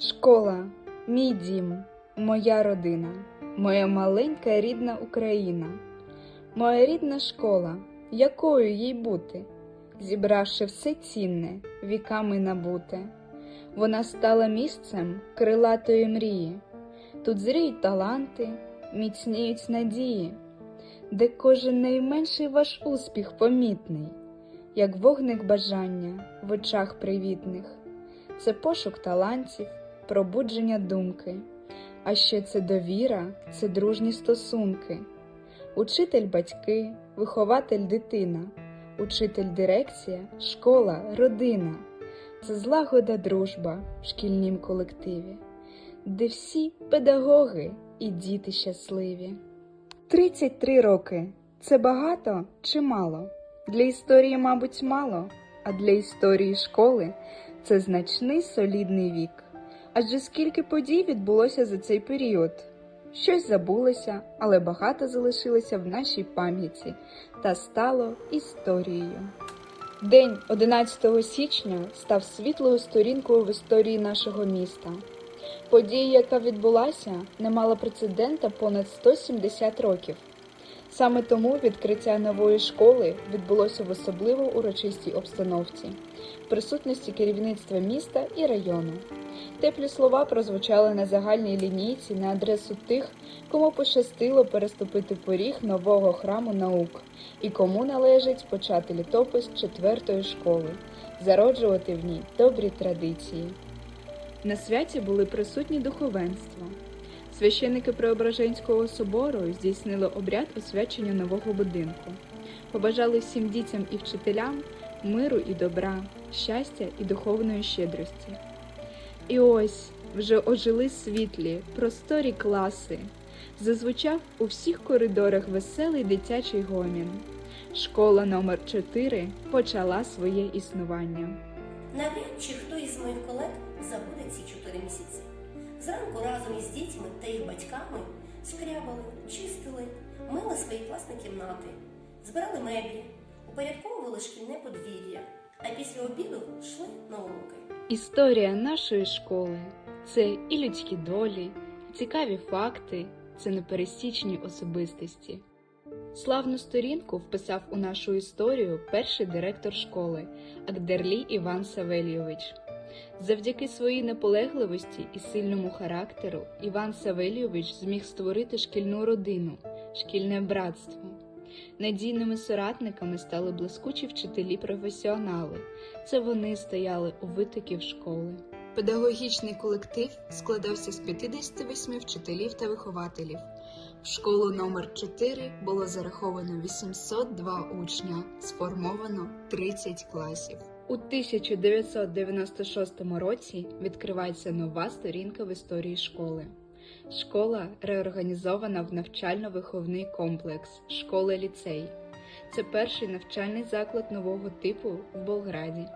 Школа, мій дім, моя родина, моя маленька рідна Україна, моя рідна школа, якою їй бути, зібравши все цінне, віками набуте. Вона стала місцем крилатої мрії. Тут зріють таланти, міцніють надії, де кожен найменший ваш успіх помітний, як вогник бажання в очах привітних. Це пошук талантів, пробудження думки. А ще це довіра, це дружні стосунки. Учитель батьки, вихователь дитина, учитель дирекція, школа, родина. Це злагода дружба в шкільнім колективі, де всі педагоги і діти щасливі. 33 роки це багато чи мало? Для історії, мабуть, мало, а для історії школи це значний солідний вік. Адже скільки подій відбулося за цей період? Щось забулося, але багато залишилося в нашій пам'яті та стало історією. День 11 січня став світлою сторінкою в історії нашого міста. Подія, яка відбулася, не мала прецедента понад 170 років. Саме тому відкриття нової школи відбулося в особливо урочистій обстановці, в присутності керівництва міста і району. Теплі слова прозвучали на загальній лінійці на адресу тих, кому пощастило переступити поріг нового храму наук і кому належить почати літопис четвертої школи, зароджувати в ній добрі традиції. На святі були присутні духовенство. Священники Преображенського собору здійснили обряд освячення нового будинку, побажали всім дітям і вчителям миру і добра, щастя і духовної щедрості. І ось вже ожили світлі, просторі класи. Зазвучав у всіх коридорах веселий дитячий гомін. Школа номер 4 почала своє існування. Навряд чи хто із моїх колег забуде ці чотири місяці. Зранку разом із дітьми та їх батьками шкрябали, чистили, мили свої класні кімнати, збирали меблі, упорядковували шкільне подвір'я, а після обіду йшли на уроки. Історія нашої школи це і людські долі, і цікаві факти, це непересічні особистості. Славну сторінку вписав у нашу історію перший директор школи Агдерлі Іван Савельйович. Завдяки своїй наполегливості і сильному характеру Іван Савельйович зміг створити шкільну родину, шкільне братство. Надійними соратниками стали блискучі вчителі-професіонали. Це вони стояли у витоків школи. Педагогічний колектив складався з 58 вчителів та вихователів. В школу номер 4 було зараховано 802 учня, сформовано 30 класів. У 1996 році відкривається нова сторінка в історії школи. Школа реорганізована в навчально-виховний комплекс школа-ліцей. Це перший навчальний заклад нового типу в Болграді.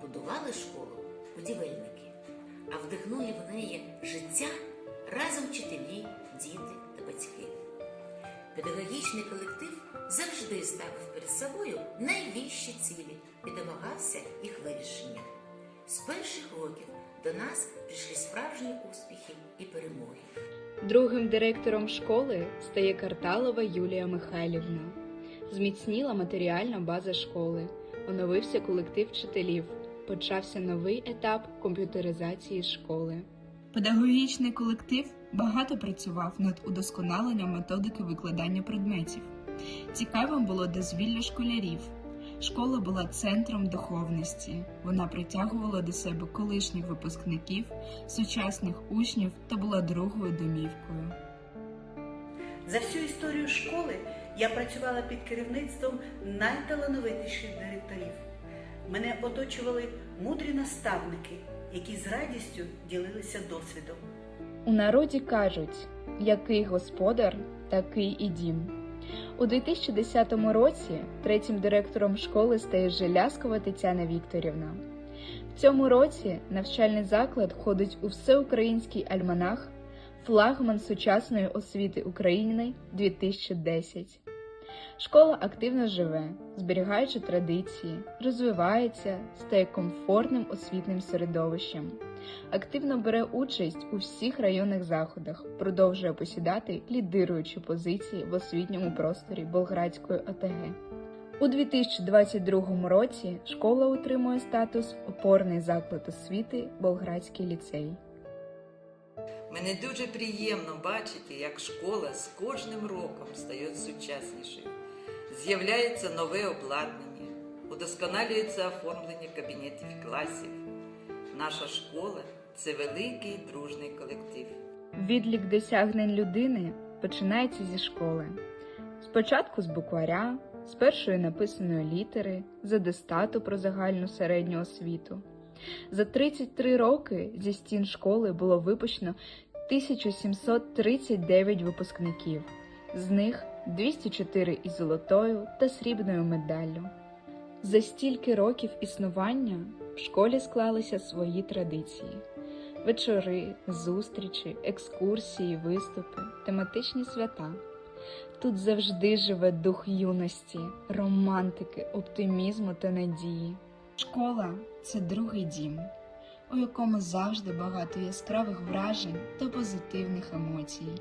Побудували школу будівельники, а вдихнули в неї життя разом вчителі, діти та батьки. Педагогічний колектив завжди ставив перед собою найвищі цілі і домагався їх вирішення. З перших років до нас прийшли справжні успіхи і перемоги. Другим директором школи стає Карталова Юлія Михайлівна. Зміцніла матеріальна база школи, оновився колектив вчителів, почався новий етап комп'ютеризації школи. Педагогічний колектив багато працював над удосконаленням методики викладання предметів. Цікавим було дозвілля школярів. Школа була центром духовності. Вона притягувала до себе колишніх випускників, сучасних учнів та була другою домівкою. За всю історію школи я працювала під керівництвом найталановитіших директорів. Мене оточували мудрі наставники, які з радістю ділилися досвідом. У народі кажуть, який господар, такий і дім. У 2010 році третім директором школи стає Желяскова Тетяна Вікторівна. В цьому році навчальний заклад входить у всеукраїнський альманах Флагман сучасної освіти України 2010. Школа активно живе, зберігаючи традиції, розвивається, стає комфортним освітнім середовищем. Активно бере участь у всіх районних заходах, продовжує посідати лідируючі позиції в освітньому просторі Болградської ОТГ. У 2022 році школа отримує статус опорний заклад освіти Болградський ліцей. Мені дуже приємно бачити, як школа з кожним роком стає сучаснішою. З'являється нове обладнання, удосконалюється оформлення кабінетів класів. Наша школа це великий дружний колектив. Відлік досягнень людини починається зі школи. Спочатку з букваря, з першої написаної літери, за дистату про загальну середню освіту. За 33 роки зі стін школи було випущено 1739 випускників, з них 204 із золотою та срібною медаллю. За стільки років існування в школі склалися свої традиції: вечори, зустрічі, екскурсії, виступи, тематичні свята. Тут завжди живе дух юності, романтики, оптимізму та надії. Школа це другий дім, у якому завжди багато яскравих вражень та позитивних емоцій.